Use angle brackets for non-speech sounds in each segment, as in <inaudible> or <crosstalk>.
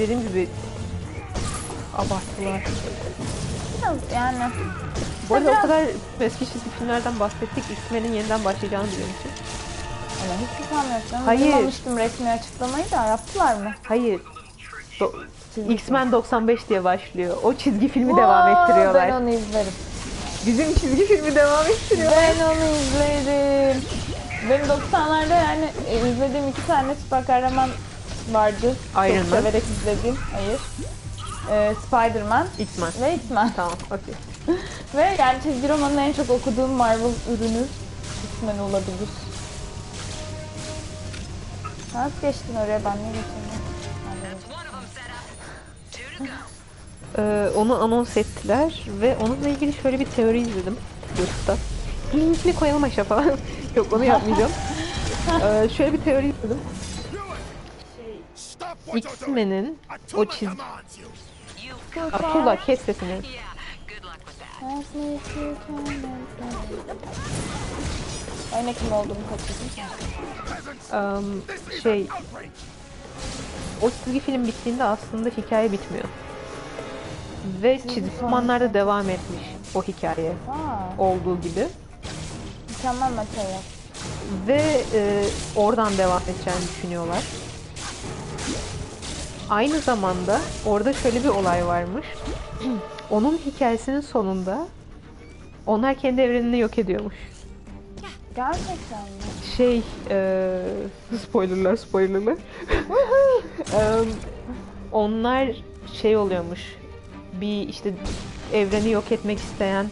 dediğim gibi abarttılar. Biraz yani Bu arada o kadar eski çizgi filmlerden bahsettik. X-Men'in yeniden başlayacağını biliyor musun? ama hiç sanmıyorum. canım. Hayır. Duymamıştım resmi açıklamayı da yaptılar mı? Hayır. Do- X-Men 95 diye başlıyor. O çizgi filmi film. devam Wow, ettiriyorlar. Ben onu izlerim. Bizim çizgi filmi devam ettiriyor. Ben onu izlerim. Benim 90'larda yani e, izlediğim iki tane süper kahraman vardı. Iron Çok Man. severek izlediğim. Hayır. Ee, Spider-Man X-Men. ve X-Men. Tamam, okey. <laughs> Ve yani çizgi romanın en çok okuduğum Marvel ürünü X-Men olabilir. Nasıl geçtin oraya ben ne geçeyim? <laughs> Ee, onu anons ettiler ve onunla ilgili şöyle bir teori izledim YouTube'da. Linkini koyalım aşağı falan. <laughs> Yok onu yapmayacağım. ee, şöyle bir teori izledim. X-Men'in o Atula you. Abdullah kes sesini. Ne kim olduğumu kaçırdım. Ee, şey... O çizgi film bittiğinde aslında hikaye bitmiyor. Ve çizgi romanlarda devam etmiş o hikaye Aa, olduğu gibi. mükemmel materyal. Ve e, oradan devam edeceğini düşünüyorlar. Aynı zamanda orada şöyle bir olay varmış. <clears throat> Onun hikayesinin sonunda onlar kendi evrenini yok ediyormuş. Gerçekten mi? Şey, e, spoilerlar spoilerlar. <laughs> Em, onlar şey oluyormuş. Bir işte evreni yok etmek isteyen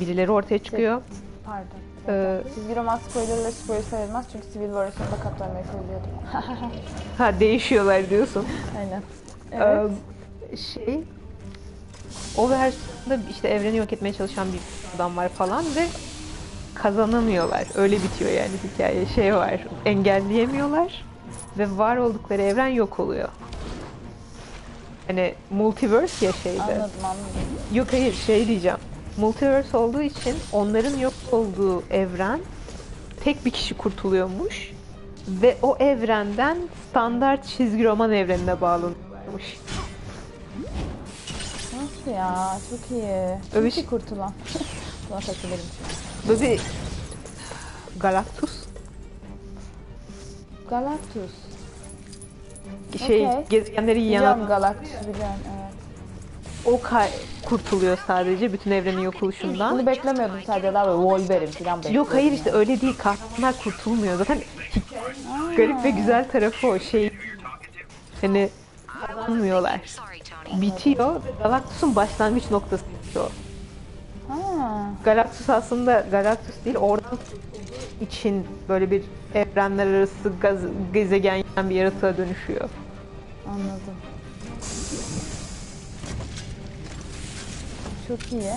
birileri ortaya çıkıyor. Pardon. Ee, Çizgi roman spoilerları spoiler sayılmaz çünkü Civil War sonunda Kaptan Amerika ölüyordu. <laughs> Ha değişiyorlar diyorsun. <laughs> Aynen. Evet. Ee, şey o versiyonda işte evreni yok etmeye çalışan bir adam var falan ve kazanamıyorlar. Öyle bitiyor yani hikaye. Şey var. Engelleyemiyorlar ve var oldukları evren yok oluyor. Hani multiverse ya şeyde. anladım anladım. Yok hayır şey diyeceğim. Multiverse olduğu için onların yok olduğu evren tek bir kişi kurtuluyormuş ve o evrenden standart çizgi roman evrenine bağlanıyormuş. Nasıl ya? Çok iyi. Öyle şey- kurtulan. <laughs> Buna takılırım. Böyle bir Galactus Galactus. şey Okey. gezegenleri yiyen adam, Galactus'u biliyorum. O kurtuluyor sadece bütün evrenin yok oluşundan. Bunu beklemiyordum sadece daha böyle Wolverine falan bekliyordum. Yok hayır işte öyle değil. Kahramanlar kurtulmuyor. Zaten garip ve güzel tarafı o şey. Hani kazanmıyorlar. Bitiyor. Galactus'un başlangıç noktası o. Ha, Galactus aslında Galactus değil oradan için böyle bir evrenler arası gaz, gezegen bir yaratığa dönüşüyor. anladım. Çok iyi.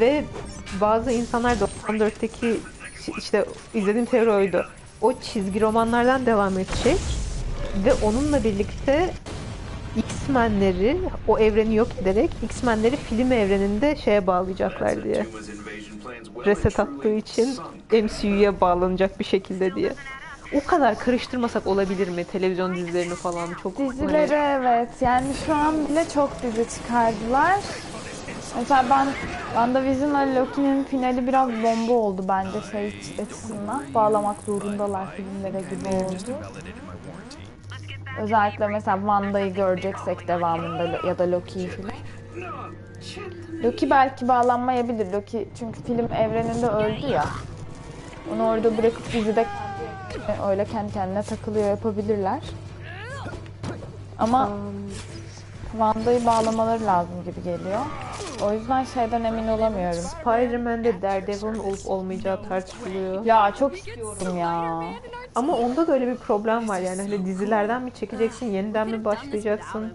Ve bazı insanlar 94'teki işte izlediğim teori oydu. O çizgi romanlardan devam edecek ve onunla birlikte X-Men'leri o evreni yok ederek X-Men'leri film evreninde şeye bağlayacaklar diye. Reset attığı için MCU'ya bağlanacak bir şekilde diye. O kadar karıştırmasak olabilir mi televizyon dizilerini falan çok Dizileri evet. Yani şu an bile çok dizi çıkardılar. Mesela ben WandaVision'la Loki'nin finali biraz bomba oldu bence şey açısından. Bağlamak zorundalar filmlere gibi oldu. Özellikle mesela Wanda'yı göreceksek devamında ya da Loki'yi filan. Loki belki bağlanmayabilir. Loki çünkü film evreninde öldü ya. Onu orada bırakıp dizide öyle kendi kendine takılıyor yapabilirler. Ama Wanda'yı bağlamaları lazım gibi geliyor. O yüzden şeyden emin olamıyorum. Spider-Man'de Daredevil'ın olup olmayacağı tartışılıyor. Ya çok istiyorum ya. Ama onda da öyle bir problem var yani hani dizilerden mi çekeceksin, yeniden mi başlayacaksın?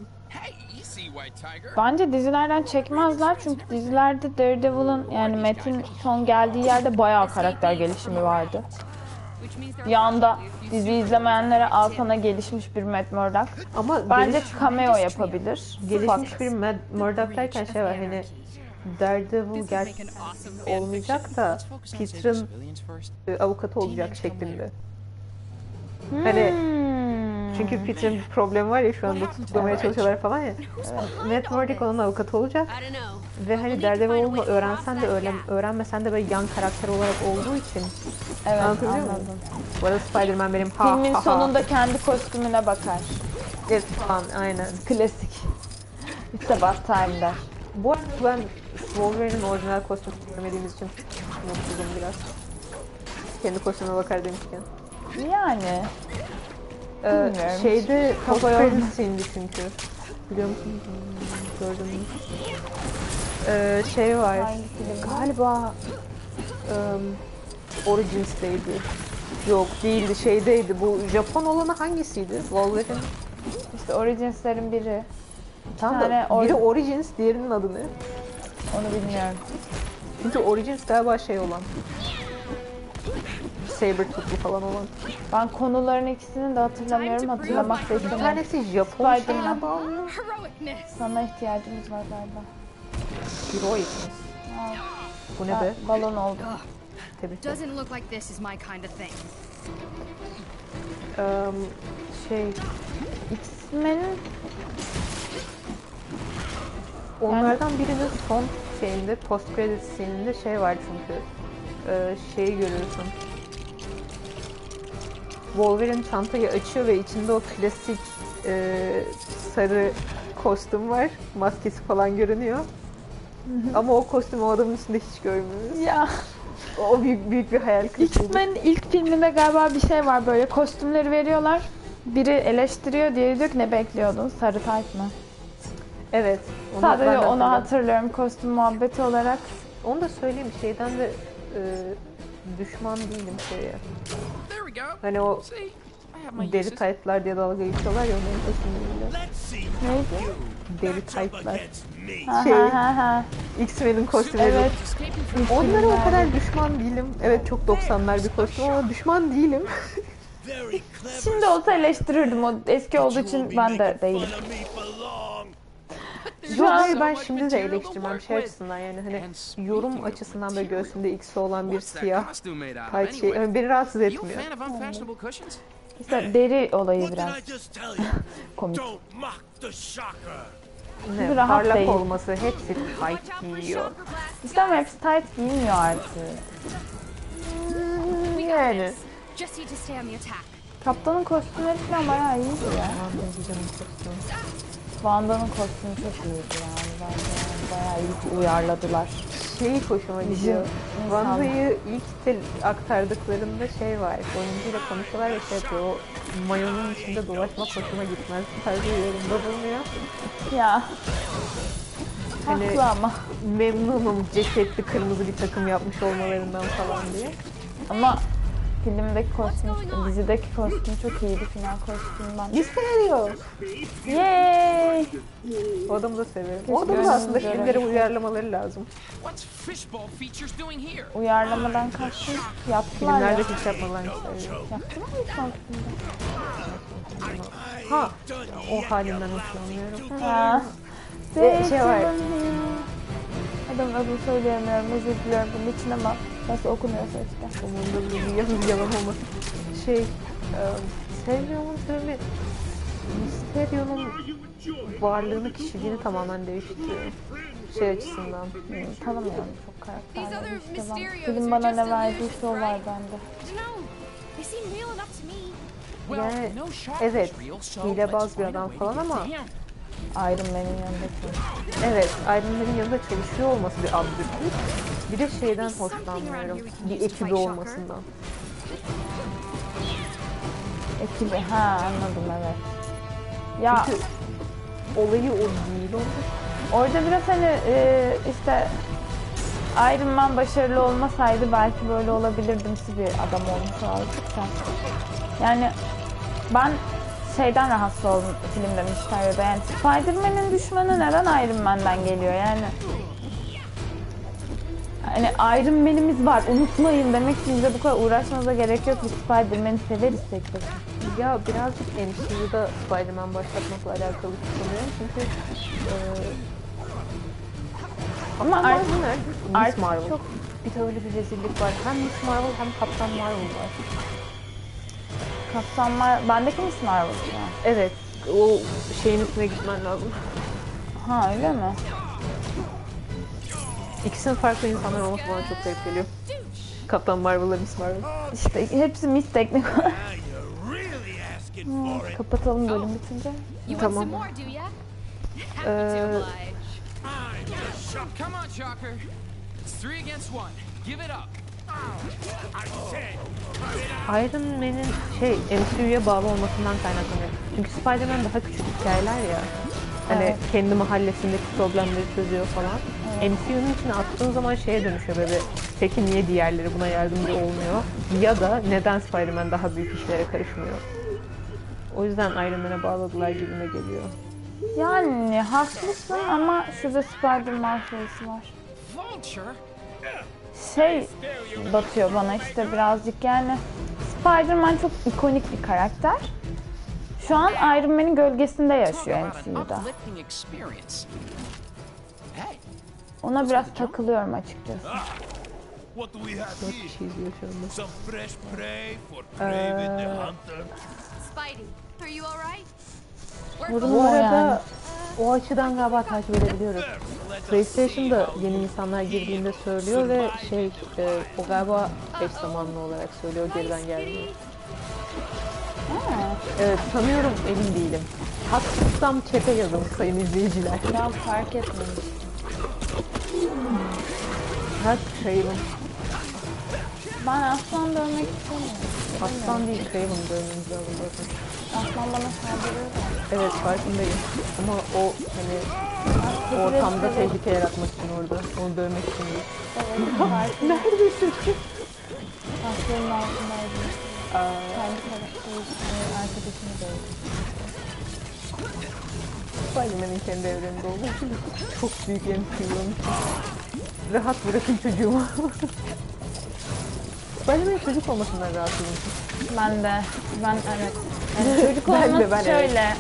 Bence dizilerden çekmezler çünkü dizilerde Daredevil'ın yani Matt'in son geldiği yerde bayağı karakter gelişimi vardı. Bir anda dizi izlemeyenlere al sana gelişmiş bir Matt Murdock. Ama Bence geliş- cameo yapabilir. gelişmiş Ufak. bir Mad- Murdoch derken şey var hani Daredevil gerçekten olmayacak da Peter'ın e, avukatı olacak şeklinde. Hani Hmm. Çünkü Peter'ın bir problemi var ya şu anda tutuklamaya çalışıyorlar falan ya. Matt Murdock onun avukatı olacak. Ve hani Daredevil olduğunu öğrensen de öğren, öğrenmesen de böyle yan karakter olarak olduğu için. Evet Anlatabiliyor muyum? anladım. Bu arada Spider-Man benim ha Filmin ha ha. sonunda kendi kostümüne bakar. Evet falan aynen. Klasik. It's about time der. Bu arada ben Wolverine'in orijinal kostümünü görmediğimiz için mutsuzum biraz. Kendi kostümüne bakar demişken. Yani. Ee, Bilmiyorum. şeyde Kafa post yorma. credit scene'di çünkü. Biliyor musun? Hmm, Gördün mü? Ee, şey var. Galiba um, Origins'teydi. Yok değildi şeydeydi. Bu Japon olanı hangisiydi? Wolverine. İşte Origins'lerin biri. Tamam tane da biri or- Origins, diğerinin adı ne? Onu bilmiyorum. Çünkü Origins galiba şey olan. Saber tutlu falan olan. Ben konuların ikisini de hatırlamıyorum. Hatırlamak da Bir istemem. tanesi Japon Spider-Man. şeyine bağlı. Heroicness. Sana ihtiyacımız var galiba. Heroic. Aa, Bu ne be? balon oldum. Tabii ki. Doesn't look like this is my kind of thing. Um, şey, X-Men'in onlardan birinin son şeyinde, post credit scene'inde şey var çünkü. Ee, şeyi görüyorsun. Wolverine çantayı açıyor ve içinde o klasik e, sarı kostüm var. Maskesi falan görünüyor. Ama o kostümü o adamın üstünde hiç görmüyoruz. ya O büyük büyük bir hayal kırıklığı. X-Men'in ilk filminde galiba bir şey var böyle kostümleri veriyorlar. Biri eleştiriyor, diğeri diyor ki ne bekliyordun? Sarı tayt mı? Evet. onu ben de Sadece onu hatırlıyorum. hatırlıyorum kostüm muhabbeti olarak. Onu da söyleyeyim şeyden de e, düşman değilim şeye. There we go. Hani o deri taytlar diye dalga geçiyorlar ya onların see Neydi? Deri taytlar. Şey- ha ha ha. X-Men'in kostümleri. Evet. Onlara o kadar düşman değilim. Evet çok 90'lar bir kostüm ama düşman değilim. Şimdi olsa eleştirirdim. O eski olduğu için ben de değilim. fun of me for long. Yok an- hayır ben şimdi de eleştirmem şey açısından yani hani yorum açısından böyle material, göğsünde X olan bir siyah tayt şey yani beni rahatsız etmiyor. İşte deri olayı biraz <laughs> komik. Ne, rahat parlak değil. olması hepsi for giyiyor. ama hepsi tight giymiyor artık. Got Yani. Kaptanın kostümleri falan bayağı iyiydi ya. Wanda'nın kostümü çok iyiydi yani. Bence bayağı iyi uyarladılar. Şey hoşuma gidiyor. Wanda'yı ilk de aktardıklarında şey var. Oyuncuyla konuşuyorlar ve şey yapıyor. O mayonun içinde dolaşmak hoşuma gitmez. Tarzı yorumda bulunuyor. Ya. Hani- Haklı ama. Memnunum ceketli kırmızı bir takım yapmış olmalarından falan diye. Ama filmdeki kostüm, dizideki kostüm çok iyiydi. Final kostümünden. Mysterio. Yay! O adamı da severim. O da aslında filmlere uyarlamaları lazım. Uyarlamadan kaçtım. Yaptılar Filmlerde ya. hiç yapmalarını seviyorum. Yaptılar mı son filmde? Ha, o halinden hoşlanmıyorum. Ha. Ve şey var. Adam adını söyleyemiyorum. Özür diliyorum bunun için ama nasıl okunuyorsa işte. Umurumda bir yalan, yalan olmasın. Şey, e, sevmiyorumun sebebi Mysterio'nun varlığını, kişiliğini tamamen değiştiriyor. Şey açısından. Hmm, tanımıyorum çok karakterleri işte ben. Film bana ne verdiyse o var bende. Yani evet, hilebaz bir adam falan ama-. Iron Man'in yanındaki. Evet, Iron Man'in yanında çalışıyor olması bir absürtlük. Bir de şeyden hoşlanmıyorum. Bir ekibi olmasından. Ekibi. Ha anladım evet. Ya Çünkü olayı o değil onun. orada biraz hani e, işte Iron Man başarılı olmasaydı belki böyle olabilirdimsi bir adam olmuş olacak da. Yani ben şeyden rahatsız oldum filmde Mysterio'da yani Spider-Man'in düşmanı neden Iron Man'den geliyor yani Hani Iron Man'imiz var unutmayın demek için bize bu kadar uğraşmanıza gerek yok biz Spider-Man'i severiz tek başına. Ya birazcık MCU'da Spider-Man başlatmakla alakalı sanıyorum çünkü e, Ama artık, Marvel artık Marvel. çok Bir de öyle bir rezillik var. Hem Miss Marvel hem Kaptan Marvel var. Kaptan Mar bendeki şu an? Evet. O şeyin üstüne gitmen lazım. Ha öyle mi? İkisinin farklı insanlar olması bana çok garip geliyor. Kaptan Marvel'la Miss Marvel. İşte hepsi mis teknik <laughs> it. Kapatalım bölüm bitince. Tamam. <laughs> Ee. Come on, Shocker. It's three against one. Give it up. Iron Man'in şey MCU'ya bağlı olmasından kaynaklanıyor. Çünkü Spider-Man daha küçük hikayeler ya. Hani Evet. kendi mahallesindeki problemleri çözüyor falan. MCU'nun içine attığın zaman şeye dönüşüyor böyle. Peki niye diğerleri buna yardımcı olmuyor? Ya da neden Spider-Man daha büyük işlere karışmıyor? O yüzden Iron Man'e bağladılar gibime geliyor. Yani haklısın ama şurada Spider-Man şeysi var. Vulture? Şey batıyor bana işte birazcık yani. Spider-Man çok ikonik bir karakter. Şu an Iron Man'in gölgesinde yaşıyor MCU'da. Ona biraz takılıyorum açıkçası. what do we have here? anda. Some fresh prey for Kraven the Hunter. Spidey, are you alright? Vurun Bu o arada yani. O açıdan galiba takip edebiliyoruz. PlayStation'da yeni insanlar girdiğinde söylüyor ve şey e, o galiba eş zamanlı olarak söylüyor geriden geldiğini. Evet sanıyorum emin değilim. Haksızsam çete yazın sayın izleyiciler. Ya fark etmemiş. Her Craven. Ben aslan dövmek istemiyorum. Aslan değil Craven dövmemiz lazım zaten. Aslan bana saldırıyor da. Evet farkındayım. Ama o hani Kedileri ortamda tehlike yaratmak için orada. Onu dövmek için değil. Evet, <laughs> fark Neredesin? Taşların altındaydı. Kendi karakteri, arkadaşını dövdü. Spider-Man'in kendi evreninde olduğu için çok büyük MCU'nun Rahat bırakın çocuğumu. <laughs> Spider-Man'in çocuk olmasından rahatsızım. Ben de, ben evet. Yani <laughs> çocuk Ben de, olması ben şöyle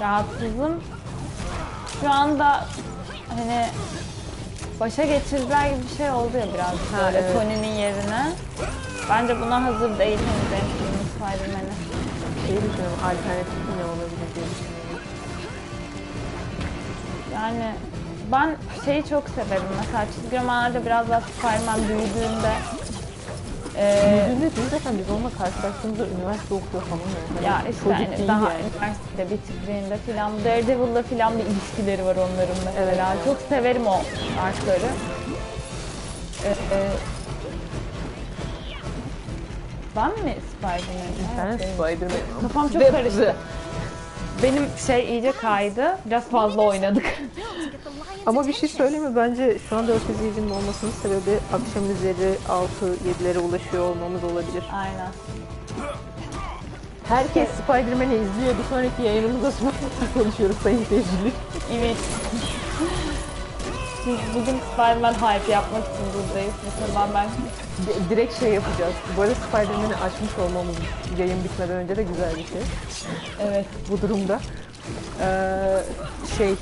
rahatsızım. Şu anda hani başa geçirdiler gibi bir şey oldu ya biraz Ha, böyle evet. Tony'nin yerine. Bence buna hazır değil henüz MCU'nun Spider-Man'i. Şey düşünüyorum, alternatif ne olabilir diye düşünüyorum. Yani ben şeyi çok severim mesela çizgi romanlarda biraz daha Spider-Man büyüdüğünde Yüzünde değil zaten biz onunla karşılaştığımızda üniversite okuyor falan ya. Hani Ya işte çocuk değil daha yani. üniversitede bitirdiğinde filan Daredevil'la filan bir ilişkileri var onların mesela. Evet. Çok severim o artları. Ee, e, ben mi Spider-Man'im? Sen Evet, Spider-Man. Kafam çok karıştı. Benim şey iyice kaydı. Biraz fazla oynadık. <laughs> Ama bir şey mi? Bence şu anda 4 izleyicinin olmasının sebebi akşam üzeri 6-7'lere ulaşıyor olmamız olabilir. Aynen. Herkes Spider-Man'i izliyor. Bir sonraki yayınımızda Spider-Man <laughs> konuşuyoruz sayın seyirciler. Evet. Biz bugün Spider-Man hype yapmak için buradayız. Mesela ben Di- Direkt şey yapacağız. Bu arada Spider-Man'i açmış olmamız yayın bitmeden önce de güzel bir şey. evet bu durumda. Ee, şey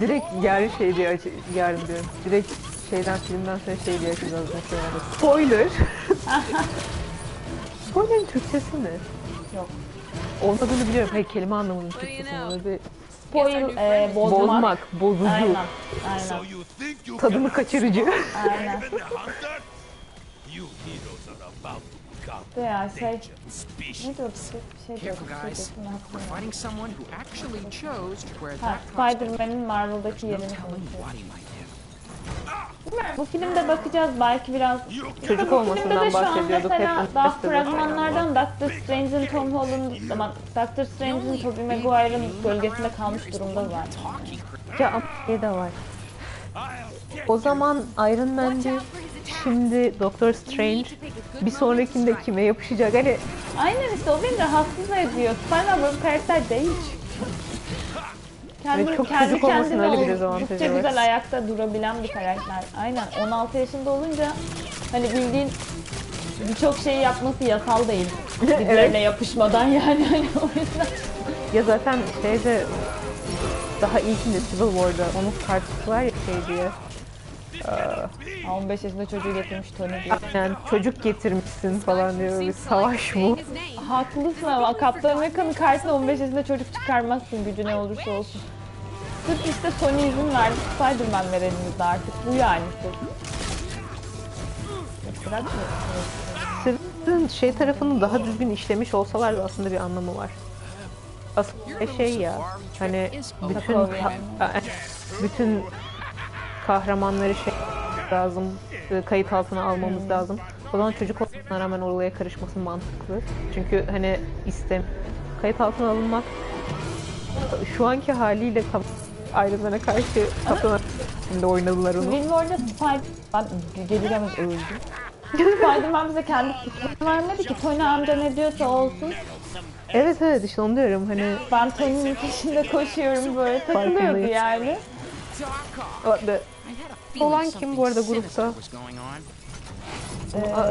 direkt yarın şey diye aç yarın diyorum. Direkt şeyden filmden sonra şey diye açacağız mesela. Spoiler. <laughs> Spoiler'ın Türkçesi ne? Yok. Olmadığını biliyorum. Hayır kelime anlamının Türkçesi. Böyle bir spoil e, bozmak. bozmak, bozucu, Aynen. Aynen. tadını kaçırıcı. <laughs> Aynen. Become Ya şey species. ne diyorduk? Bir şey Bir şey wear Ha. Spider-Man'in Marvel'daki yerini telling konuşuyoruz. what he might do. Bilmiyorum, Bu filmde bakacağız belki biraz. Çocuk Bu olmasından filmde de şu an bahsediyorduk. Hep daha fragmanlardan Doctor Strange'in Tom Holland, ama Doctor Strange'in Tobey Maguire'ın gölgesinde kalmış durumda. Talking Ya ama şey de var. O zaman Iron Man Watch bir, out for his attack. şimdi Doctor Strange, bir sonrakinde kime yapışacak? Hani Aynen işte o beni rahatsız ediyor. Spider-Man böyle bir karakter değil çünkü. Kendi, çok kendi çocuk olmasının öyle bir dezavantajı var. güzel ayakta durabilen bir karakter. Aynen 16 yaşında olunca hani bildiğin birçok şeyi yapması yasal değil. <laughs> Birbirlerine yapışmadan yani <laughs> hani o yüzden. Ya zaten şeyde daha ilkinde Civil War'da onun partisi var ya şey diye. Ha, 15 yaşında çocuğu getirmiş Tony diyor. Yani çocuk getirmişsin falan diyor. Bir savaş bu. Haklısın ama Kaptan Amerika'nın karşısına 15 yaşında çocuk çıkarmazsın gücü ne olursa olsun. Sırf işte Sony izin verdi. Spider-Man ver elimizde artık. Bu yani sırf. Sırtın şey tarafını daha düzgün işlemiş olsalardı aslında bir anlamı var. Aslında şey ya hani bütün ka- bütün kahramanları şey lazım e, kayıt altına almamız lazım. O zaman çocuk olmasına rağmen oraya karışması mantıklı. Çünkü hani istem kayıt altına alınmak şu anki haliyle kap- Man'e karşı şimdi oynadılar onu. Civil War'da Spider-Man geliremez öldü. Spider-Man bize kendi fikrini vermedi ki Tony amca ne diyorsa olsun. Evet evet işte onu diyorum hani Ben Tony'nin peşinde koşuyorum böyle takılıyordu yani. Olan kim bu arada grupta?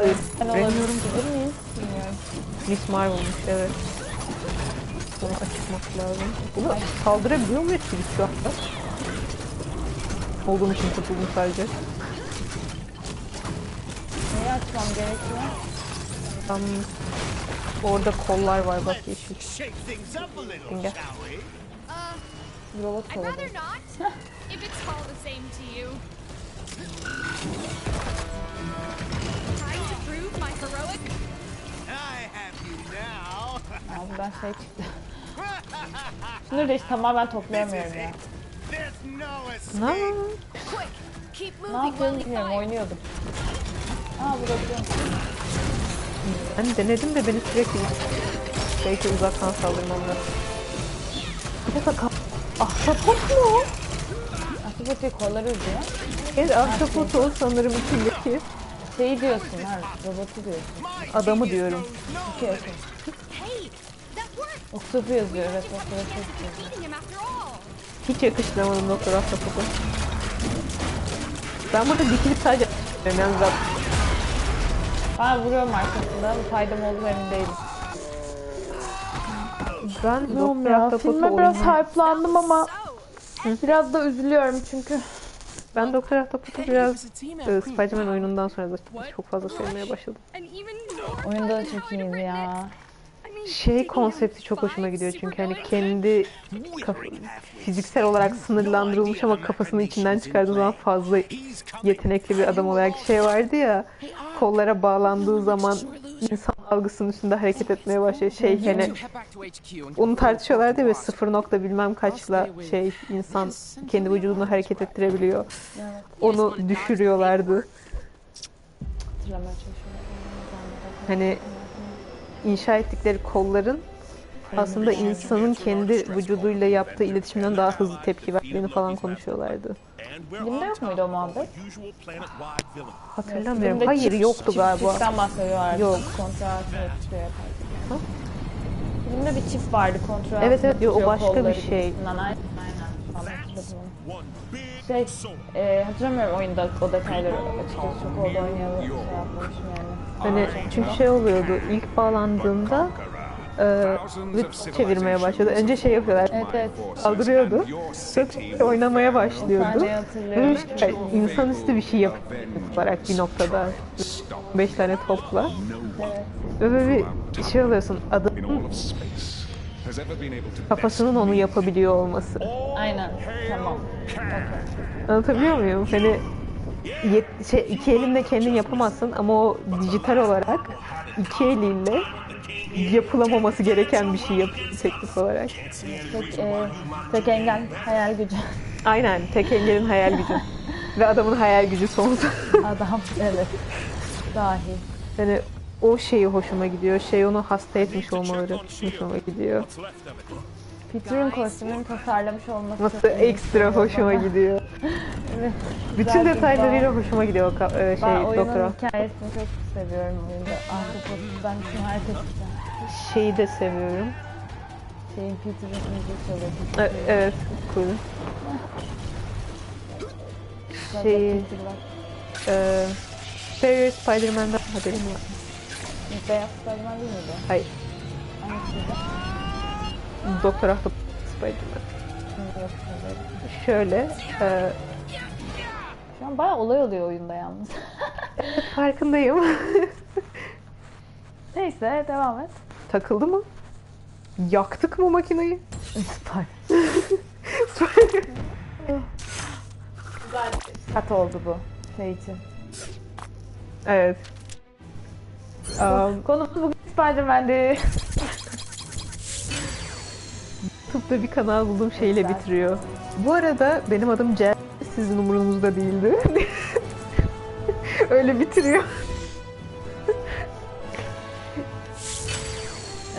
evet. Ben Bilmiyorum. olabilir miyiz? Bilmiyorum. Miss Marvel'mış evet. Bunu açmak lazım. Bunu saldırabiliyor muyuz ki biz şu anda? Olduğum için kurtuldum sadece. Neyi açmam gerekiyor? Tam orada kollar var bak yeşil. We? Uh, Robot kovalı. rather not. <laughs> if it's all the same to you. Trying to prove my heroic. I have you now. <laughs> Aa, buradan şey çıktı. Şunları da hiç tamamen toplayamıyorum ya. Ne? Ne yapıyorum bilmiyorum oynuyordum. Aa vurabiliyorum. Ben denedim de beni sürekli belki uzaktan saldırmam lazım. Bir dakika. Ahtapot mu? Bir kolları uzuyor. Evet ahtapot o sanırım içindeki Şeyi diyorsun ha robotu diyorsun. adamı diyorum. Okey okey. Oktopu yazıyor evet oktopu yazıyor. Hiç yakıştıramadım Doktor Ahtapot'u. Ben burada dikilip sadece yani zaten Ben vuruyorum arkasında ama faydam olduğu emin değilim. ben Doktor ya filme biraz hype'landım ama biraz da üzülüyorum çünkü. Ben Doktor Ahtapot'u Hey, biraz e. Spider-Man oyunundan sonra da çok fazla sevmeye başladım. Oyunda da çok iyiydi ya. Şey konsepti çok hoşuma gidiyor çünkü hani kendi kaf- fiziksel olarak sınırlandırılmış ama kafasını içinden çıkardığı zaman fazla yetenekli bir adam olarak şey vardı ya kollara bağlandığı zaman insan algısının üstünde hareket etmeye başlıyor şey hani onu tartışıyorlardı ve sıfır nokta bilmem kaçla şey insan kendi vücudunu hareket ettirebiliyor. Onu düşürüyorlardı. Hatırlamaya çalışıyorum. Hani inşa ettikleri kolların aslında insanın kendi vücuduyla yaptığı iletişimden daha hızlı tepki verdiğini falan konuşuyorlardı. Filmde yok muydu o muhabbet? Hatırlamıyorum. Filmde Hayır çift- yoktu çift- galiba. Çiftten bahsediyorlardı. Yok. Kontrol tutuyor yaparken. Filmde bir çift vardı kontrol Evet, evet, o başka bir şey. gibisinden. Aynen. Şey, e, hatırlamıyorum oyunda o detayları açıkçası çok oldu oynayalı şey yapmamışım yani. Hani çünkü şey oluyordu. ilk bağlandığında e, çevirmeye başladı. Önce şey yapıyorlar. Evet evet. Kaldırıyordu. Sonra oynamaya başlıyordu. Hatırlıyorum. şey, insanüstü bir şey yapıyor olarak bir noktada. Beş tane topla. Ve böyle bir şey alıyorsun. in kafasının onu yapabiliyor olması. Aynen. Tamam. Anlatabiliyor muyum? Hani yet- şey, iki elinle kendin yapamazsın ama o dijital olarak iki eliyle yapılamaması gereken bir şey yapıyor teknik olarak. Tek, e, tek engel hayal gücü. Aynen tek engelin hayal gücü. <laughs> Ve adamın hayal gücü sonsuz. Adam evet. Dahi. yani o şeyi hoşuma gidiyor. Şey onu hasta etmiş olmaları hoşuma gidiyor. Peter'ın kostümünü tasarlamış olması Nasıl ekstra hoşuma bana. gidiyor. <laughs> Evet. Bütün detaylarıyla hoşuma gidiyor o e, Ben şey oyunun doktora. hikayesini çok seviyorum oyunda. Ahtapot'tan tüm herkes. Şeyi de seviyorum. Şeyin Peter'ın müziği çalıyor. Evet, cool. Şey-. Ee, Superior Spider-Man'den haberim var. Beyaz Spiderman değil miydi? Hayır. Hangisiydi? Doktor Ahtapot Spider-Man. Yok. Şöyle, e, Şu an bayağı olay oluyor oyunda yalnız. <laughs> Farkındayım. <laughs> Neyse devam et. Takıldı mı? Yaktık mı makineyi? <laughs> Kat oldu bu şey için. evet. Um, Konumuz bugün Spider-Man'di. YouTube'da bir kanal buldum şeyle Güzel. bitiriyor. Bu arada benim adım Cem. Sizin umurunuzda değildi. <laughs> Öyle bitiriyor.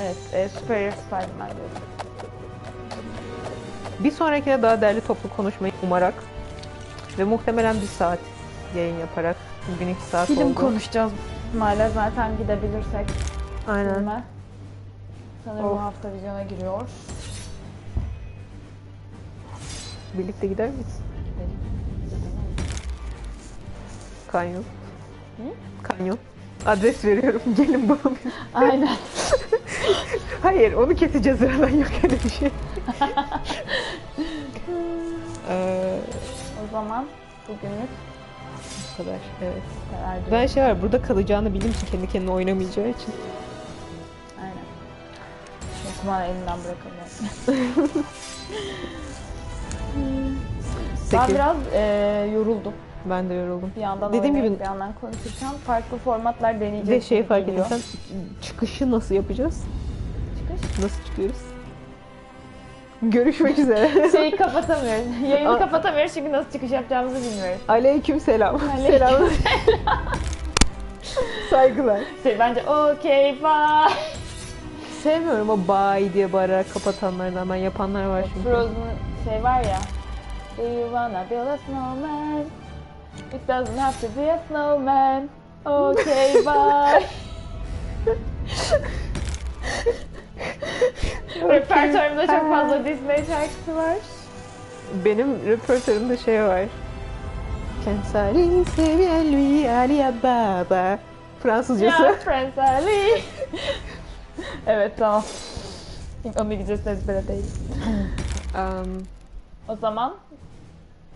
Evet, e, Superior Spider-Man diyoruz. Bir sonrakine daha değerli toplu konuşmayı umarak ve muhtemelen bir saat yayın yaparak bugün iki saat Film oldu. konuşacağız. Maalesef zaten gidebilirsek Aynen. filme. Sanırım Of. bu hafta vizyona giriyor. Birlikte gider miyiz? Kanyon. Kanyon. Adres veriyorum. <laughs> Gelin bir- Aynen. <laughs> Hayır onu keseceğiz aradan yok öyle bir şey. <laughs> ee, O zaman bugünlük bu kadar. Evet. kadar. Ben şey var burada kalacağını bildiğim için kendi kendine oynamayacağı için. Aynen. Kumanda elinden bırakamıyorum. <laughs> Ben Peki. biraz e, yoruldum. Ben de yoruldum. Bir yandan Dediğim gibi- bir yandan konuşurken farklı formatlar deneyeceğiz. Bir de şey gibi fark geliyor. ettim. Çıkışı nasıl yapacağız? Çıkış. Nasıl çıkıyoruz? Görüşmek üzere. <laughs> Şeyi kapatamıyoruz. Yayını kapatamıyoruz çünkü nasıl çıkış yapacağımızı bilmiyoruz. Aleyküm selam. Aleyküm <laughs> Selam. <laughs> Saygılar. Şey bence okey bye. Sevmiyorum o bye diye bağırarak kapatanlardan. Ben yapanlar var çünkü. Frozen şey var ya. Do you wanna build a snowman? It doesn't have to be a snowman. Okay bye. Repertuarımda çok fazla Disney şarkısı var. Benim repertörümde şey var. Kensari seviyen lui aliya baba. Fransızcası. Ya Ali. <laughs> evet tamam. Onu İngilizcesi ezbere değil. Um, O zaman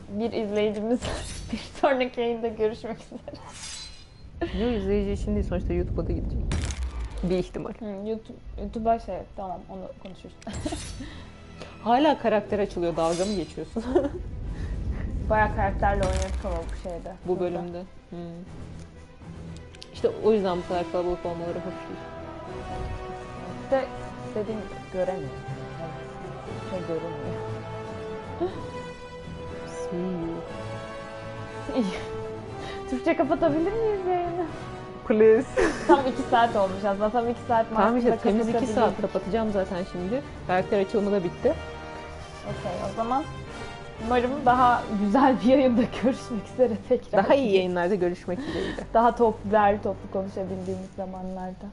bir izleyicimiz <laughs> bir sonraki yayında görüşmek üzere. Yok izleyici için değil sonuçta YouTube'a da gidecek. Bir ihtimal. Hı, YouTube, YouTube'a şey tamam onu konuşuruz. <laughs> Hala karakter açılıyor. Dalga mı geçiyorsun <laughs> Bayağı karakterle oynadık ama bu şeyde. bu bölümde? Hmm. İşte o yüzden bu kadar kalabalık olmaları hoş değil. İşte dediğim gibi göremiyor. Şey görünmüyor. <laughs> See you. Türkçe kapatabilir miyiz yayını? Please. <laughs> Tam iki saat olmuş aslında. Tam iki saat tamam işte temiz iki saat kapatacağım zaten şimdi. Karakter açılımı da bitti. Okey o zaman umarım daha güzel bir yayında <laughs> görüşmek üzere tekrar. Daha iyi yayınlarda görüşmek dileğiyle. Daha toplu, değerli toplu konuşabildiğimiz zamanlarda.